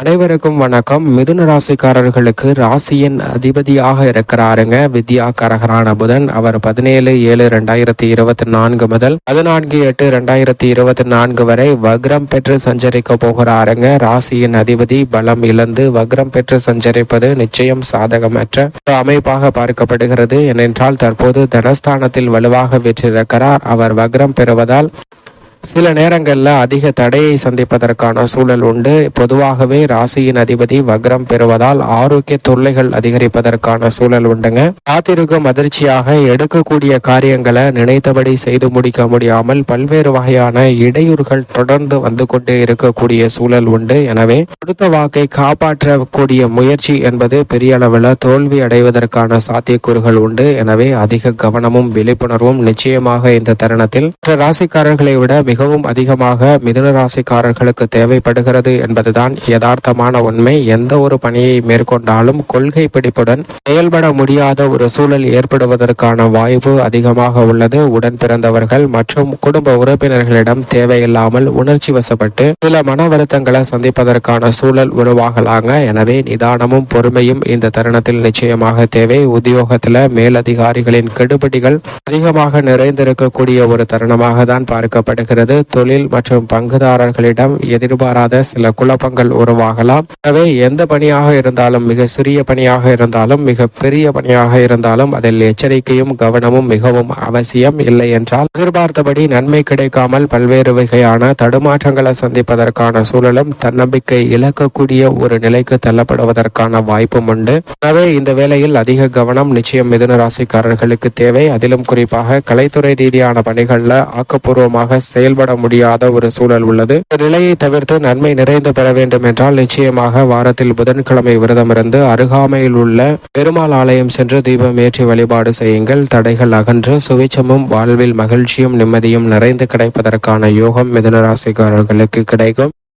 அனைவருக்கும் வணக்கம். மிதுன ராசிக்காரர்களுக்கு ராசியின் அதிபதியாக இருக்கிறாருங்க. வித்யா கரகரான புதன். அவர் பதினேழு ஏழு ரெண்டாயிரத்தி இருபத்தி நான்கு முதல் பதினான்கு எட்டு ரெண்டாயிரத்தி இருபத்தி நான்கு வரை வக்ரம் பெற்று சஞ்சரிக்க போகிறாருங்க. ராசியின் அதிபதி பலம் இழந்து வக்ரம் பெற்று சஞ்சரிப்பது நிச்சயம் சாதகமற்ற ஒரு அமைப்பாக பார்க்கப்படுகிறது. ஏனென்றால் தற்போது தனஸ்தானத்தில் வலுவாக வெற்றிருக்கிறார். அவர் வக்ரம் பெறுவதால் சில நேரங்களில் அதிக தடையை சந்திப்பதற்கான சூழல் உண்டு. பொதுவாகவே ராசியின் அதிபதி வக்ரம் பெறுவதால் ஆரோக்கிய தொல்லைகள் அதிகரிப்பதற்கான சூழல் உண்டுங்க. காத்திருக்கும் அதிர்ச்சியாக எடுக்கக்கூடிய காரியங்களை நினைத்தபடி செய்து முடிக்க முடியாமல் பல்வேறு வகையான இடையூறுகள் தொடர்ந்து வந்து கொண்டே இருக்கக்கூடிய சூழல் உண்டு. எனவே கொடுத்த வாக்கை காப்பாற்றக்கூடிய முயற்சி என்பது பெரிய அளவில் தோல்வி அடைவதற்கான சாத்தியக்கூறுகள் உண்டு. எனவே அதிக கவனமும் விழிப்புணர்வும் நிச்சயமாக இந்த தருணத்தில் மற்ற ராசிக்காரர்களை விட மிகவும் அதிகமாக மிதுன ராசிக்காரர்களுக்கு தேவைப்படுகிறது என்பதுதான் யதார்த்தமான உண்மை. எந்த ஒரு பணியை மேற்கொண்டாலும் கொள்கை பிடிப்புடன் செயல்பட முடியாத ஒரு சூழல் ஏற்படுவதற்கான வாய்ப்பு அதிகமாக உள்ளது. உடன் பிறந்தவர்கள் மற்றும் குடும்ப உறுப்பினர்களிடம் தேவையில்லாமல் உணர்ச்சி வசப்பட்டு சில மன வருத்தங்களை சந்திப்பதற்கான சூழல் உருவாகலாங்க. எனவே நிதானமும் பொறுமையும் இந்த தருணத்தில் நிச்சயமாக தேவை. உத்தியோகத்துல மேலதிகாரிகளின் கெடுபிடிகள் அதிகமாக நிறைந்திருக்கக்கூடிய ஒரு தருணமாக தான் பார்க்கப்படுகிறது. தொழில் மற்றும் பங்குதாரர்களிடம் எதிர்பாராத சில குழப்பங்கள் உருவாகலாம். எனவே எந்த பணியாக இருந்தாலும் மிக சிறிய பணியாக இருந்தாலும் மிக பெரிய பணியாக இருந்தாலும் அதில் எச்சரிக்கையும் கவனமும் மிகவும் அவசியம் இல்லை என்றால் எதிர்பார்த்தபடி நன்மை கிடைக்காமல் பல்வேறு வகையான தடுமாற்றங்களை சந்திப்பதற்கான சூழலும் தன்னம்பிக்கை இழக்கக்கூடிய ஒரு நிலைக்கு தள்ளப்படுவதற்கான வாய்ப்பும் உண்டு. எனவே இந்த வேளையில் அதிக கவனம் நிச்சயம் மிதுன ராசிக்காரர்களுக்கு தேவை. அதிலும் குறிப்பாக கலைத்துறை ரீதியான பணிகளில் ஆக்கப்பூர்வமாக செயல்பட முடியாத ஒரு சூழல் உள்ளது. இந்த நிலையை தவிர்த்து நன்மை நிறைந்து பெற வேண்டும் என்றால் நிச்சயமாக வாரத்தில் புதன்கிழமை விரதமிருந்து அருகாமையில் உள்ள பெருமாள் ஆலயம் சென்று தீபம் ஏற்றி வழிபாடு செய்யுங்கள். தடைகள் அகன்று சுவிச்சமும் வாழ்வில் மகிழ்ச்சியும் நிம்மதியும் நிறைந்து கிடைப்பதற்கான யோகம் மிதனராசிக்காரர்களுக்கு கிடைக்கும்.